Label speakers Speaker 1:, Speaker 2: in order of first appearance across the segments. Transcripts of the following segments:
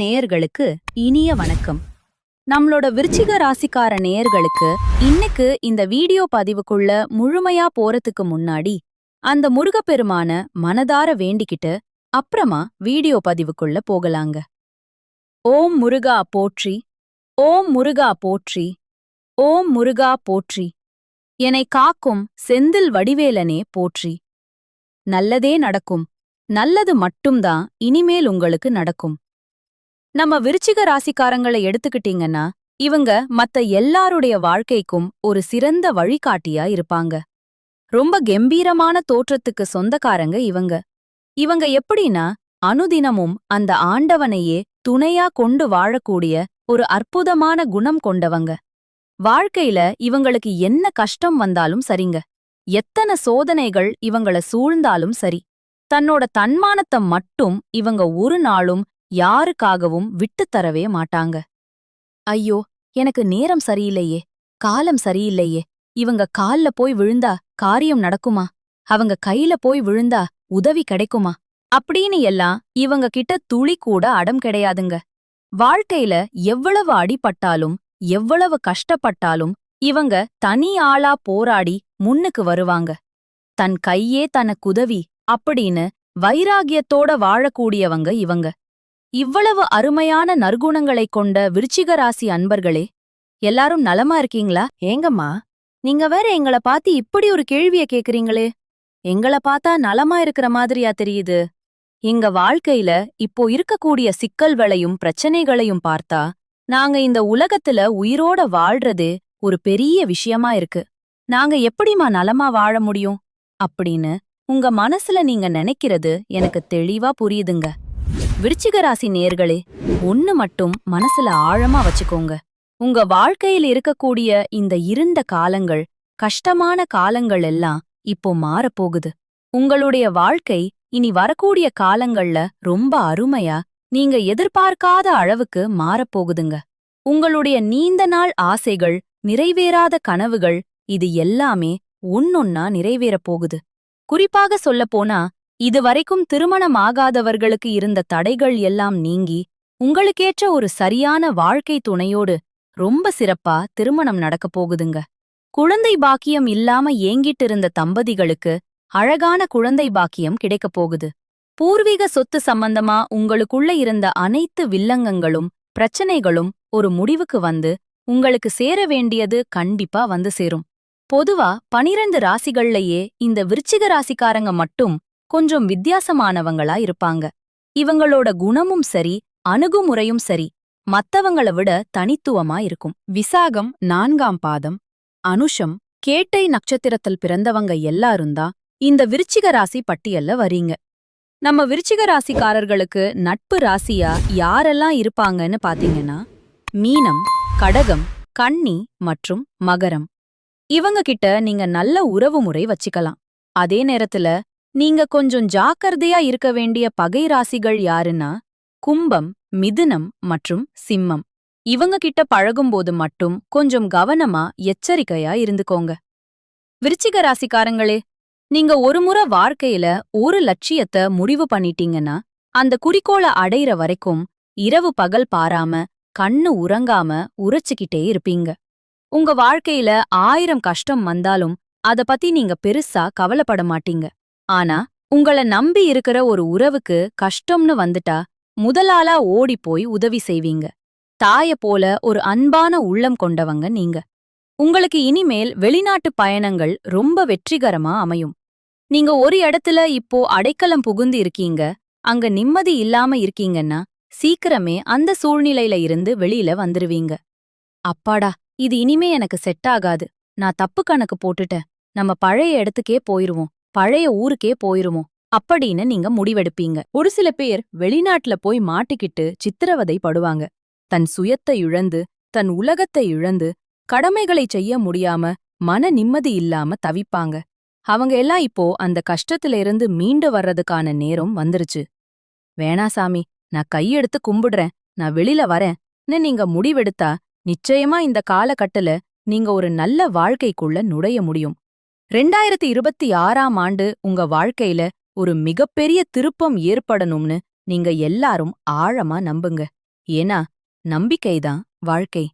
Speaker 1: நேயர்களுக்கு இனிய வணக்கம். நம்மளோட விருச்சிக ராசிக்கார நேயர்களுக்கு இன்னைக்கு இந்த வீடியோ பதிவுக்குள்ள முழுமையா போறதுக்கு முன்னாடி அந்த முருகப்பெருமான மனதார வேண்டிக்கிட்டு அப்புறமா வீடியோ பதிவுக்குள்ள போகலாங்க. ஓம் முருகா போற்றி. ஓம் முருகா போற்றி. ஓம் முருகா போற்றி. என்னை காக்கும் செந்தில் வடிவேலனே போற்றி. நல்லதே நடக்கும். நல்லது மட்டும்தான் இனிமேல் உங்களுக்கு நடக்கும். நம்ம விருச்சிக ராசிக்காரங்களை எடுத்துக்கிட்டீங்கன்னா இவங்க மத்த எல்லாருடைய வாழ்க்கைக்கும் ஒரு சிறந்த வழிகாட்டியா இருப்பாங்க. ரொம்ப கெம்பீரமான தோற்றத்துக்கு சொந்தக்காரங்க இவங்க. இவங்க எப்படின்னா அனுதினமும் அந்த ஆண்டவனையே துணையா கொண்டு வாழக்கூடிய ஒரு அற்புதமான குணம் கொண்டவங்க. வாழ்க்கையில இவங்களுக்கு என்ன கஷ்டம் வந்தாலும் சரிங்க. எத்தனை சோதனைகள் இவங்கள சூழ்ந்தாலும் சரி. தன்னோட தன்மானத்தை மட்டும் இவங்க ஒரு நாளும் யாருக்காகவும் விட்டுத் தரவே மாட்டாங்க. ஐயோ எனக்கு நேரம் சரியில்லையே காலம் சரியில்லையே. இவங்க கால்ல போய் விழுந்தா காரியம் நடக்குமா? அவங்க கையில போய் விழுந்தா உதவி கிடைக்குமா? அப்படின்னு எல்லாம் இவங்க கிட்ட துளி கூட அடம் கிடையாதுங்க. வாழ்க்கையில எவ்வளவு அடிபட்டாலும் எவ்வளவு கஷ்டப்பட்டாலும் இவங்க தனி ஆளா போராடி முன்னுக்கு வருவாங்க. தன் கையே தனக்குதவி அப்படின்னு வைராகியத்தோட வாழக்கூடியவங்க இவங்க. இவ்வளவு அருமையான நற்குணங்களைக் கொண்ட விருச்சிக ராசி அன்பர்களே எல்லாரும் நலமா இருக்கீங்களா? ஏங்கம்மா நீங்க வேற எங்கள பாத்து இப்படி ஒரு கேள்விய கேக்குறீங்களே. எங்கள பார்த்தா நலமா இருக்கிற மாதிரியா தெரியுது. எங்க வாழ்க்கையில இப்போ இருக்கக்கூடிய சிக்கல்களையும் பிரச்சனைகளையும் பார்த்தா நாங்க இந்த உலகத்துல உயிரோட வாழ்றது ஒரு பெரிய விஷயமா இருக்கு. நாங்க எப்படிம்மா நலமா வாழ முடியும்? அப்படின்னு உங்க மனசுல நீங்க நினைக்கிறது எனக்கு தெளிவா புரியுதுங்க. விருச்சிக ராசி நேர்களே ஒன்னு மட்டும் மனசுல ஆழமா வச்சுக்கோங்க. உங்க வாழ்க்கையில் இருக்கக்கூடிய இந்த இருந்த காலங்கள் கஷ்டமான காலங்கள் எல்லாம் இப்போ மாறப்போகுது. உங்களுடைய வாழ்க்கை இனி வரக்கூடிய காலங்கள்ல ரொம்ப அருமையா நீங்க எதிர்பார்க்காத அளவுக்கு மாறப்போகுதுங்க. உங்களுடைய நீண்ட நாள் ஆசைகள் நிறைவேறாத கனவுகள் இது எல்லாமே ஒன்னொன்னா நிறைவேறப் போகுது குறிப்பாக சொல்லப்போனா இதுவரைக்கும் திருமணம் ஆகாதவர்களுக்கு இருந்த தடைகள் எல்லாம் நீங்கி உங்களுக்கேற்ற ஒரு சரியான வாழ்க்கை துணையோடு ரொம்ப சிறப்பா திருமணம் நடக்கப் போகுதுங்க. குழந்தை பாக்கியம் இல்லாம ஏங்கிட்டு இருந்த தம்பதிகளுக்கு அழகான குழந்தை பாக்கியம் கிடைக்கப் போகுது. பூர்வீக சொத்து சம்பந்தமா உங்களுக்குள்ள இருந்த அனைத்து வில்லங்கங்களும் பிரச்சனைகளும் ஒரு முடிவுக்கு வந்து உங்களுக்கு சேர வேண்டியது கண்டிப்பா வந்து சேரும். பொதுவா பனிரெண்டு ராசிகள்லயே இந்த விருச்சிக ராசிக்காரங்க மட்டும் கொஞ்சம் வித்தியாசமானவங்களா இருப்பாங்க. இவங்களோட குணமும் சரி அணுகுமுறையும் சரி மத்தவங்கள விட தனித்துவமா இருக்கும். விசாகம் நான்காம் பாதம். அனுஷம் கேட்டை நட்சத்திரத்தில் பிறந்தவங்க எல்லாருந்தா இந்த விருச்சிக ராசி பட்டியல்ல வரீங்க. நம்ம விருச்சிக ராசிக்காரர்களுக்கு நட்பு ராசியா யாரெல்லாம் இருப்பாங்கன்னு பாத்தீங்கன்னா மீனம் கடகம் கன்னி மற்றும் மகரம். இவங்க கிட்ட நீங்க நல்ல உறவு முறை வச்சுக்கலாம். அதே நேரத்துல நீங்க கொஞ்சம் ஜாக்கிரதையா இருக்க வேண்டிய பகை ராசிகள் யாருன்னா கும்பம் மிதுனம் மற்றும் சிம்மம். இவங்க கிட்ட பழகும்போது மட்டும் கொஞ்சம் கவனமா எச்சரிக்கையா இருந்துக்கோங்க. விருச்சிக ராசிக்காரங்களே நீங்க ஒருமுறை வாழ்க்கையில ஒரு லட்சியத்தை முடிவு பண்ணிட்டீங்கன்னா அந்த குறிக்கோளை அடையிற வரைக்கும் இரவு பகல் பாராம கண்ணு உறங்காம உரைச்சுக்கிட்டே இருப்பீங்க. உங்க வாழ்க்கையில ஆயிரம் கஷ்டம் வந்தாலும் அத பத்தி நீங்க பெருசா கவலைப்பட மாட்டீங்க. ஆனா உங்கள நம்பி இருக்கிற ஒரு உறவுக்கு கஷ்டம்னு வந்துட்டா முதலாளா ஓடி போய் உதவி செய்வீங்க. தாய போல ஒரு அன்பான உள்ளம் கொண்டவங்க நீங்க. உங்களுக்கு இனிமேல் வெளிநாட்டு பயணங்கள் ரொம்ப வெற்றிகரமா அமையும். நீங்க ஒரு இடத்துல இப்போ அடைக்கலம் புகுந்து இருக்கீங்க அங்க நிம்மதி இல்லாம இருக்கீங்கன்னா சீக்கிரமே அந்த சூழ்நிலையில இருந்து வெளியில வந்துருவீங்க. அப்பாடா இது இனிமே எனக்கு செட் ஆகாது. நான் தப்பு கணக்கு போட்டுட்டேன். நம்ம பழைய இடத்துக்கே போயிருவோம். பழைய ஊருக்கே போயிருவோம் அப்படின்னு நீங்க முடிவெடுப்பீங்க. ஒரு சில பேர் வெளிநாட்டுல போய் மாட்டிக்கிட்டு சித்திரவதை படுவாங்க. தன் சுயத்தை இழந்து தன் உலகத்தை இழந்து கடமைகளை செய்ய முடியாம மன நிம்மதி இல்லாம தவிப்பாங்க. அவங்க எல்லாம் இப்போ அந்த கஷ்டத்துல இருந்து மீண்டு வர்றதுக்கான நேரம் வந்துருச்சு. வேணா சாமி நான் கையெடுத்து கும்பிடுறேன். நான் வெளியில வரேன்னு நீங்க முடிவெடுத்தா நிச்சயமா இந்த காலகட்டல நீங்க ஒரு நல்ல வாழ்க்கைக்குள்ள நுழைய முடியும். ரெண்டாயிரத்தி இருபத்தி ஆறாம் ஆண்டு உங்க வாழ்க்கையில ஒரு மிகப்பெரிய திருப்பம் ஏற்படணும்னு நீங்க எல்லாரும் ஆழமா நம்புங்க. ஏன்னா நம்பிக்கைதான் வாழ்க்கை.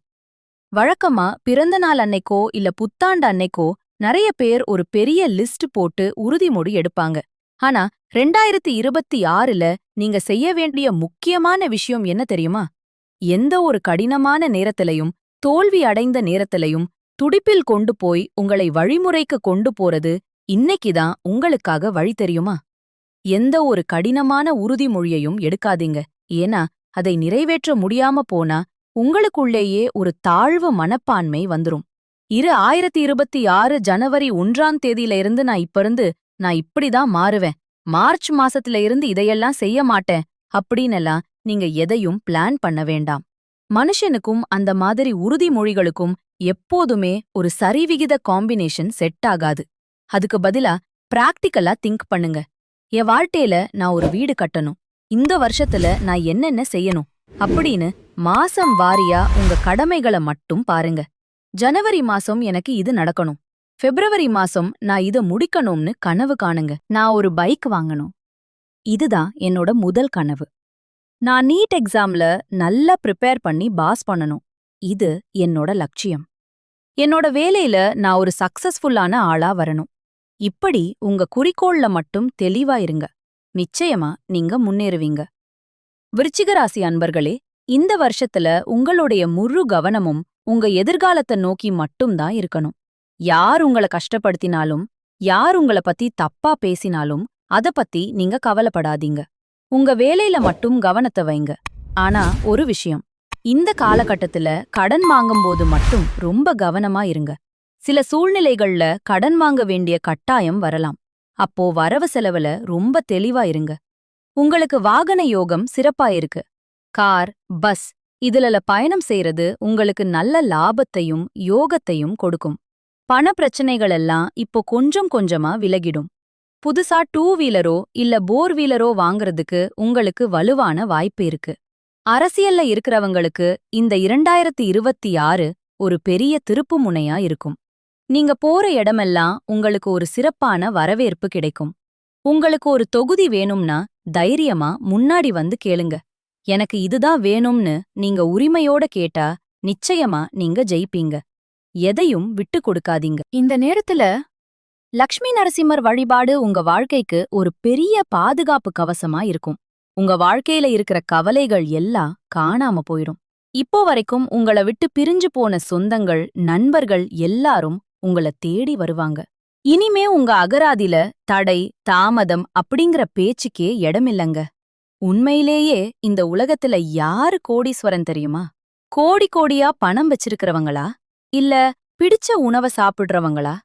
Speaker 1: வழக்கமா பிறந்த நாள் அன்னைக்கோ இல்ல புத்தாண்டு அன்னைக்கோ நிறைய பேர் ஒரு பெரிய லிஸ்ட் போட்டு உறுதிமொழி எடுப்பாங்க. ஆனா ரெண்டாயிரத்தி இருபத்தி ஆறுல நீங்க செய்ய வேண்டிய முக்கியமான விஷயம் என்ன தெரியுமா? எந்த ஒரு கடினமான நேரத்திலையும் தோல்வி அடைந்த நேரத்திலையும் துடிப்பில் கொண்டு போய் உங்களை வழிமுறைக்கு கொண்டு போறது இன்னைக்குதான் உங்களுக்காக வழி தெரியுமா? எந்த ஒரு கடினமான உறுதிமொழியையும் எடுக்காதீங்க. ஏன்னா அதை நிறைவேற்ற முடியாம போனா உங்களுக்குள்ளேயே ஒரு தாழ்வு மனப்பான்மை வந்துரும். இரு ஆயிரத்தி இருபத்தி ஆறு ஜனவரி ஒன்றாம் தேதியில இருந்து நான் இப்ப இருந்து நான் இப்படிதான் மாறுவேன். மார்ச் மாசத்துல இருந்து இதையெல்லாம் செய்ய மாட்டேன். அப்படின்னெல்லாம் நீங்க எதையும் பிளான் பண்ண வேண்டாம். மனுஷனுக்கும் அந்த மாதிரி உறுதிமொழிகளுக்கும் எப்போதுமே ஒரு சரிவிகித காம்பினேஷன் செட் ஆகாது. அதுக்கு பதிலா பிராக்டிக்கலா திங்க் பண்ணுங்க. என் வாழ்க்கையில நான் ஒரு வீடு கட்டணும். இந்த வருஷத்துல நான் என்னென்ன செய்யணும்? அப்படின்னு மாசம் வாரியா உங்க கடமைகளை மட்டும் பாருங்க. ஜனவரி மாசம் எனக்கு இது நடக்கணும். பிப்ரவரி மாசம் நான் இத முடிக்கணும்னு கனவு காணுங்க. நான் ஒரு பைக் வாங்கணும். இதுதான் என்னோட முதல் கனவு. நான் நீட் எக்ஸாம்ல நல்லா ப்ரிப்பேர் பண்ணி பாஸ் பண்ணணும். இது என்னோட லட்சியம். என்னோட வேலையில நான் ஒரு சக்சஸ்ஃபுல்லான ஆளா வரணும். இப்படி உங்க குறிக்கோள்ல மட்டும் தெளிவா இருங்க. நிச்சயமா நீங்க முன்னேறுவீங்க. விருச்சிகராசி அன்பர்களே இந்த வருஷத்துல உங்களுடைய முழு கவனமும் உங்க எதிர்காலத்தை நோக்கி மட்டும்தான் இருக்கணும். யார் உங்கள கஷ்டப்படுத்தினாலும் யார் உங்கள பத்தி தப்பா பேசினாலும் அத பத்தி நீங்க கவலைப்படாதீங்க. உங்க வேலையில மட்டும் கவனத்தை வைங்க. ஆனா ஒரு விஷயம். இந்த காலகட்டத்துல கடன் வாங்கும்போது மட்டும் ரொம்ப கவனமா இருங்க. சில சூழ்நிலைகள்ல கடன் வாங்க வேண்டிய கட்டாயம் வரலாம். அப்போ வரவு செலவுல ரொம்ப தெளிவா இருங்க. உங்களுக்கு வாகன யோகம் சிறப்பா இருக்கு. கார் பஸ் இதுல பயணம் செய்யறது உங்களுக்கு நல்ல லாபத்தையும் யோகத்தையும் கொடுக்கும். பண பிரச்சனைகள் எல்லாம் இப்போ கொஞ்சம் கொஞ்சமா விலகிடும். புதுசா டூ வீலரோ இல்ல போர் வீலரோ வாங்குறதுக்கு உங்களுக்கு வலுவான வாய்ப்பு இருக்கு. அரசியல்ல இருக்கிறவங்களுக்கு இந்த இரண்டாயிரத்தி இருபத்தி ஆறு ஒரு பெரிய திருப்புமுனையா இருக்கும். நீங்க போற இடமெல்லாம் உங்களுக்கு ஒரு சிறப்பான வரவேற்பு கிடைக்கும். உங்களுக்கு ஒரு தொகுதி வேணும்னா தைரியமா முன்னாடி வந்து கேளுங்க. எனக்கு இதுதான் வேணும்னு நீங்க உரிமையோட கேட்டா நிச்சயமா நீங்க ஜெயிப்பீங்க. எதையும் விட்டு கொடுக்காதீங்க. இந்த நேரத்துல லக்ஷ்மி நரசிம்மர் வழிபாடு உங்க வாழ்க்கைக்கு ஒரு பெரிய பாதுகாப்பு கவசமா இருக்கும். உங்க வாழ்க்கையில இருக்கிற கவலைகள் எல்லாம் காணாம போயிடும் இப்போ வரைக்கும் உங்கள விட்டு பிரிஞ்சு போன சொந்தங்கள் நண்பர்கள் எல்லாரும் உங்கள தேடி வருவாங்க. இனிமே உங்க அகராதில தடை தாமதம் அப்படிங்கிற பேச்சுக்கே இடமில்லங்க உண்மையிலேயே இந்த உலகத்துல யாரு கோடீஸ்வரன் தெரியுமா? கோடி கோடியா பணம் வச்சிருக்கிறவங்களா? இல்ல பிடிச்ச உணவ சாப்பிடுறவங்களா?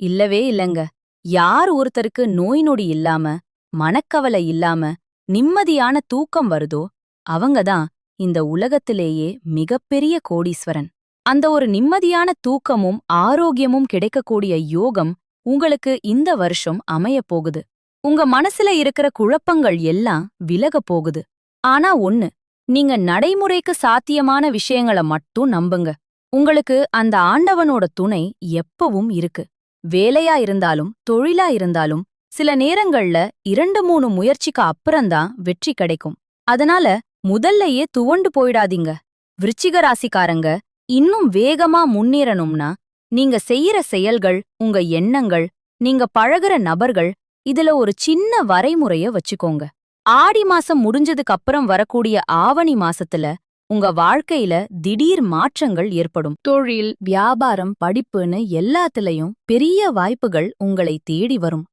Speaker 1: இல்லவே இல்லங்க. யார் ஒருத்தருக்கு நோய் நொடி இல்லாம மனக்கவலை இல்லாம நிம்மதியான தூக்கம் வருதோ அவங்கதான் இந்த உலகத்திலேயே மிகப்பெரிய கோடீஸ்வரன். அந்த ஒரு நிம்மதியான தூக்கமும் ஆரோக்கியமும் கிடைக்கக்கூடிய யோகம் உங்களுக்கு இந்த வருஷம் அமையப் போகுது. உங்க மனசுல இருக்கிற குழப்பங்கள் எல்லாம் விலக போகுது. ஆனா ஒண்ணு நீங்க நடைமுறைக்கு சாத்தியமான விஷயங்கள மட்டும் நம்புங்க. உங்களுக்கு அந்த ஆண்டவனோட துணை எப்பவும் இருக்கு. வேலையா இருந்தாலும் தொழிலா இருந்தாலும் சில நேரங்கள்ல இரண்டு மூணு முயற்சிக்கு அப்புறம்தான் வெற்றி கிடைக்கும். அதனால முதல்லயே துவண்டு போயிடாதீங்க. விருச்சிக ராசிக்காரங்க இன்னும் வேகமா முன்னேறணும்னா நீங்க செய்யற செயல்கள் உங்க எண்ணங்கள் நீங்க பழகுற நபர்கள் இதுல ஒரு சின்ன வரைமுறைய வச்சுக்கோங்க. ஆடி மாசம் முடிஞ்சதுக்கு அப்புறம் வரக்கூடிய ஆவணி மாசத்துல உங்க வாழ்க்கையில திடீர் மாற்றங்கள் ஏற்படும். தொழில் வியாபாரம் படிப்புன்னு எல்லாத்துலயும் பெரிய வாய்ப்புகள் உங்களை தேடி வரும்.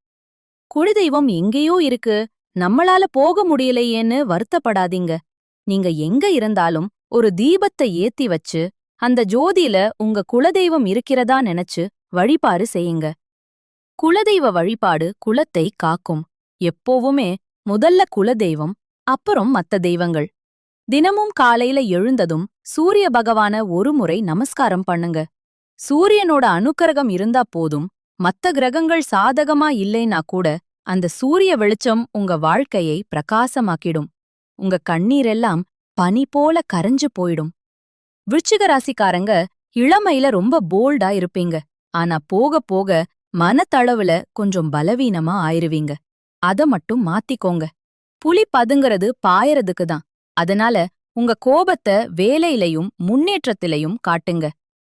Speaker 1: குலதெய்வம் எங்கேயோ இருக்கு. நம்மளால போக முடியலையேன்னு வருத்தப்படாதீங்க. நீங்க எங்க இருந்தாலும் ஒரு தீபத்தை ஏத்தி வச்சு அந்த ஜோதியில உங்க குலதெய்வம் இருக்கிறதா நினைச்சு வழிபாடு செய்யுங்க. குலதெய்வ வழிபாடு குலத்தை காக்கும். எப்போவுமே முதல்ல குலதெய்வம் அப்புறம் மத்த தெய்வங்கள். தினமும் காலையில எழுந்ததும் சூரிய பகவான ஒரு முறை நமஸ்காரம் பண்ணுங்க. சூரியனோட அனுக்கிரகம் இருந்தா போதும். மத்த கிரகங்கள் சாதகமா இல்லைனா கூட அந்த சூரிய வெளிச்சம் உங்க வாழ்க்கையை பிரகாசமாக்கிடும். உங்க கண்ணீரெல்லாம் பனி போல கரைஞ்சு போயிடும். விருச்சிக ராசிக்காரங்க இளமையில ரொம்ப போல்டா இருப்பீங்க. ஆனா போக போக மனத்தளவுல கொஞ்சம் பலவீனமா ஆயிருவீங்க. அத மட்டும் மாத்திக்கோங்க. புலி பதுங்கறது பாயறதுக்கு தான். அதனால உங்க கோபத்தை வேலையிலையும் முன்னேற்றத்திலையும் காட்டுங்க.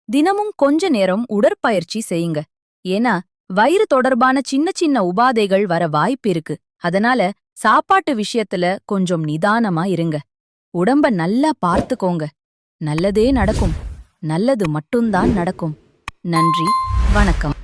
Speaker 1: தினமும் கொஞ்ச நேரம் உடற்பயிற்சி செய்யுங்க. ஏன்னா வயிறு தொடர்பான சின்ன சின்ன உபாதைகள் வர வாய்ப்பு இருக்கு. அதனால சாப்பாட்டு விஷயத்துல கொஞ்சம் நிதானமா இருங்க. உடம்ப நல்லா பார்த்துக்கோங்க. நல்லதே நடக்கும். நல்லது மட்டும்தான் நடக்கும். நன்றி. வணக்கம்.